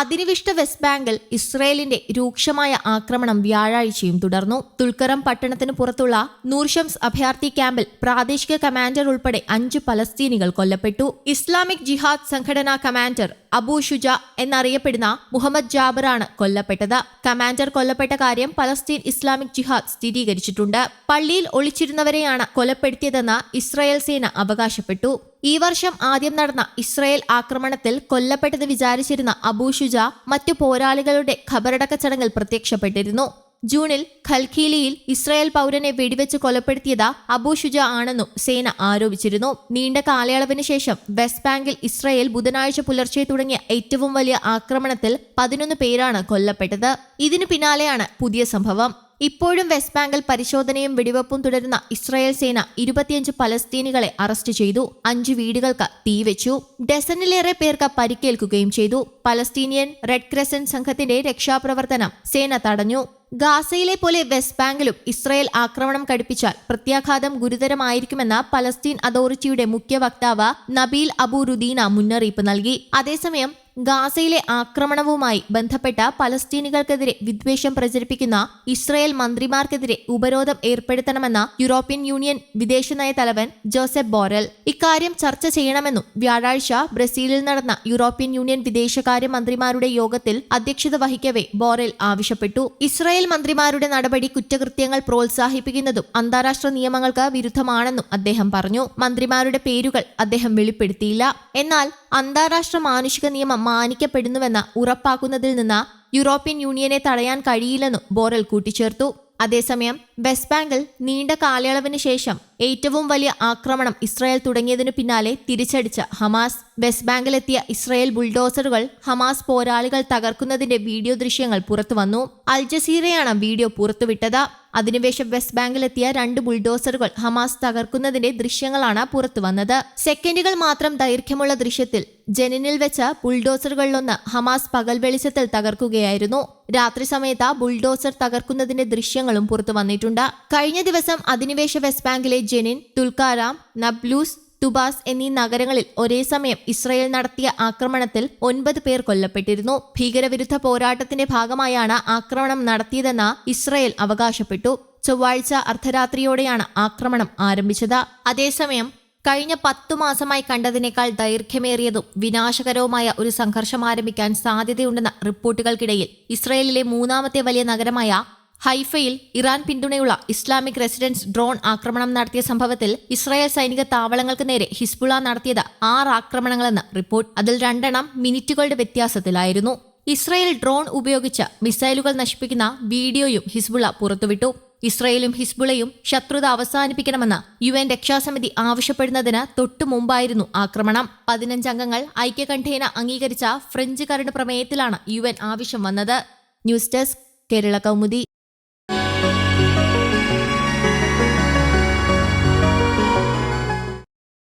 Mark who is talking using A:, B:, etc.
A: അധിനിവിഷ്ട west ബാങ്കിൽ ഇസ്രയേലിന്റെ രൂക്ഷമായ ആക്രമണം വ്യാഴാഴ്ചയും തുടർന്നു. തുൽക്കറം പട്ടണത്തിന് പുറത്തുള്ള നൂർഷംസ് അഭയാർത്ഥി ക്യാമ്പിൽ പ്രാദേശിക കമാൻഡർ ഉൾപ്പെടെ അഞ്ച് പലസ്തീനികൾ കൊല്ലപ്പെട്ടു. ഇസ്ലാമിക് ജിഹാദ് സംഘടനാ കമാൻഡർ അബൂ ഷുജ എന്നറിയപ്പെടുന്ന മുഹമ്മദ് ജാബറാണ് കൊല്ലപ്പെട്ടത്. കമാൻഡർ കൊല്ലപ്പെട്ട കാര്യം പലസ്തീൻ ഇസ്ലാമിക് ജിഹാദ് സ്ഥിരീകരിച്ചിട്ടുണ്ട്. പള്ളിയിൽ ഒളിച്ചിരുന്നവരെയാണ് കൊലപ്പെടുത്തിയതെന്ന് ഇസ്രായേൽ സേന അവകാശപ്പെട്ടു. ഈ വർഷം ആദ്യം നടന്ന ഇസ്രായേൽ ആക്രമണത്തിൽ കൊല്ലപ്പെട്ടത് വിചാരിച്ചിരുന്ന അബൂ ഷുജ മറ്റു പോരാളികളുടെ ഖബറടക്ക ചടങ്ങിൽ പ്രത്യക്ഷപ്പെട്ടിരുന്നു. ജൂണിൽ ഖൽഖീലിയിൽ ഇസ്രായേൽ പൗരനെ വെടിവെച്ച് കൊലപ്പെടുത്തിയത് അബൂ ഷുജ ആണെന്നും സേന ആരോപിച്ചിരുന്നു. നീണ്ട കാലയളവിന് ശേഷം വെസ്റ്റ് ബാങ്കിൽ ഇസ്രായേൽ ബുധനാഴ്ച പുലർച്ചെ തുടങ്ങിയ ഏറ്റവും വലിയ ആക്രമണത്തിൽ പതിനൊന്ന് പേരാണ് കൊല്ലപ്പെട്ടത്. ഇതിനു പിന്നാലെയാണ് പുതിയ സംഭവം. ഇപ്പോഴും വെസ്റ്റ് ബാങ്കിൽ പരിശോധനയും വെടിവെപ്പും തുടരുന്ന ഇസ്രായേൽ സേന ഇരുപത്തിയഞ്ച് പലസ്തീനികളെ അറസ്റ്റ് ചെയ്തു അഞ്ച് വീടുകൾക്ക് തീവെച്ചു ഡസനിലേറെ പേർക്ക് പരിക്കേൽക്കുകയും ചെയ്തു. പലസ്തീനിയൻ റെഡ് ക്രസന്റ് സംഘത്തിന്റെ രക്ഷാപ്രവർത്തനം സേന തടഞ്ഞു. ഗാസയിലെ പോലെ വെസ്റ്റ് ബാങ്കിലും ഇസ്രായേൽ ആക്രമണം കടുപ്പിച്ചാൽ പ്രത്യാഘാതം ഗുരുതരമായിരിക്കുമെന്ന പലസ്തീൻ അതോറിറ്റിയുടെ മുഖ്യ വക്താവ് നബീൽ അബു റുദീന മുന്നറിയിപ്പ് നൽകി. അതേസമയം ഗാസയിലെ ആക്രമണവുമായി ബന്ധപ്പെട്ട പലസ്തീനികൾക്കെതിരെ വിദ്വേഷം പ്രചരിപ്പിക്കുന്ന ഇസ്രയേൽ മന്ത്രിമാർക്കെതിരെ ഉപരോധം ഏർപ്പെടുത്തണമെന്ന യൂറോപ്യൻ യൂണിയൻ വിദേശനയ തലവൻ ജോസഫ് ബോറൽ. ഇക്കാര്യം ചർച്ച ചെയ്യണമെന്നും വ്യാഴാഴ്ച ബ്രസീലിൽ നടന്ന യൂറോപ്യൻ യൂണിയൻ വിദേശകാര്യ മന്ത്രിമാരുടെ യോഗത്തിൽ അധ്യക്ഷത വഹിക്കവേ ബോറൽ ആവശ്യപ്പെട്ടു. ഇസ്രയേൽ മന്ത്രിമാരുടെ നടപടി കുറ്റകൃത്യങ്ങൾ പ്രോത്സാഹിപ്പിക്കുന്നതും അന്താരാഷ്ട്ര നിയമങ്ങൾക്ക് വിരുദ്ധമാണെന്നും അദ്ദേഹം പറഞ്ഞു. മന്ത്രിമാരുടെ പേരുകൾ അദ്ദേഹം വെളിപ്പെടുത്തിയില്ല. എന്നാൽ അന്താരാഷ്ട്ര മാനുഷിക നിയമം മാനിക്കപ്പെടുന്നുവെന്ന് ഉറപ്പാക്കുന്നതിൽ നിന്ന് യൂറോപ്യൻ യൂണിയനെ തടയാൻ കഴിയില്ലെന്നും ബോറൽ കൂട്ടിച്ചേർത്തു. അതേസമയം വെസ്റ്റ് ബാങ്കിൽ നീണ്ട കാലയളവിന് ശേഷം ഏറ്റവും വലിയ ആക്രമണം ഇസ്രായേൽ തുടങ്ങിയതിനു പിന്നാലെ തിരിച്ചടിച്ച ഹമാസ്. വെസ്റ്റ് ബാങ്കിലെത്തിയ ഇസ്രായേൽ ബുൾഡോസറുകൾ ഹമാസ് പോരാളികൾ തകർക്കുന്നതിന്റെ വീഡിയോ ദൃശ്യങ്ങൾ പുറത്തുവന്നു അൽ ജസീറയാണ് വീഡിയോ പുറത്തുവിട്ടത്. അധിനിവേശം വെസ്റ്റ് ബാങ്കിലെത്തിയ രണ്ട് ബുൾഡോസറുകൾ ഹമാസ് തകർക്കുന്നതിന്റെ ദൃശ്യങ്ങളാണ് പുറത്തുവന്നത് സെക്കൻഡുകൾ മാത്രം ദൈർഘ്യമുള്ള ദൃശ്യത്തിൽ ജനിനിൽ വെച്ച ബുൾഡോസറുകളിലൊന്ന് ഹമാസ് പകൽ വെളിച്ചത്തിൽ തകർക്കുകയായിരുന്നു. രാത്രി സമയത്ത് ബുൾഡോസർ തകർക്കുന്നതിന്റെ ദൃശ്യങ്ങളും പുറത്തു വന്നിട്ടുണ്ട്. കഴിഞ്ഞ ദിവസം അധിനിവേശ വെസ്റ്റ് ബാങ്കിലെ ജെനിൻ തുൽക്കാറാം നബ്ലൂസ് തുബാസ് എന്നീ നഗരങ്ങളിൽ ഒരേ സമയം ഇസ്രയേൽ നടത്തിയ ആക്രമണത്തിൽ ഒൻപത് പേർ കൊല്ലപ്പെട്ടിരുന്നു. ഭീകരവിരുദ്ധ പോരാട്ടത്തിന്റെ ഭാഗമായാണ് ആക്രമണം നടത്തിയതെന്ന് ഇസ്രയേൽ അവകാശപ്പെട്ടു. ചൊവ്വാഴ്ച അർദ്ധരാത്രിയോടെയാണ് ആക്രമണം ആരംഭിച്ചത്. അതേസമയം കഴിഞ്ഞ പത്തു മാസമായി കണ്ടതിനേക്കാൾ ദൈർഘ്യമേറിയതും വിനാശകരവുമായ ഒരു സംഘർഷം ആരംഭിക്കാൻ സാധ്യതയുണ്ടെന്ന റിപ്പോർട്ടുകൾക്കിടയിൽ ഇസ്രയേലിലെ മൂന്നാമത്തെ വലിയ നഗരമായ ഹൈഫയിൽ ഇറാൻ പിന്തുണയുള്ള ഇസ്ലാമിക് റെസിഡൻസ് ഡ്രോൺ ആക്രമണം നടത്തിയ സംഭവത്തിൽ ഇസ്രായേൽ സൈനിക താവളങ്ങൾക്ക് നേരെ ഹിസ്ബുള നടത്തിയത് ആറ് ആക്രമണങ്ങളെന്ന് റിപ്പോർട്ട്. അതിൽ രണ്ടെണ്ണം മിനിറ്റുകളുടെ വ്യത്യാസത്തിലായിരുന്നു. ഇസ്രായേൽ ഡ്രോൺ ഉപയോഗിച്ച് മിസൈലുകൾ നശിപ്പിക്കുന്ന വീഡിയോയും ഹിസ്ബുള പുറത്തുവിട്ടു. ഇസ്രയേലും ഹിസ്ബുളയും ശത്രുത അവസാനിപ്പിക്കണമെന്ന് യു എൻ രക്ഷാസമിതി ആവശ്യപ്പെടുന്നതിന് തൊട്ടു മുമ്പായിരുന്നു ആക്രമണം. പതിനഞ്ചംഗങ്ങൾ ഐക്യകണ്ഠേന അംഗീകരിച്ച ഫ്രഞ്ച് കരട് പ്രമേയത്തിലാണ് യു ആവശ്യം വന്നത്. News desk Kerala Kaumudi.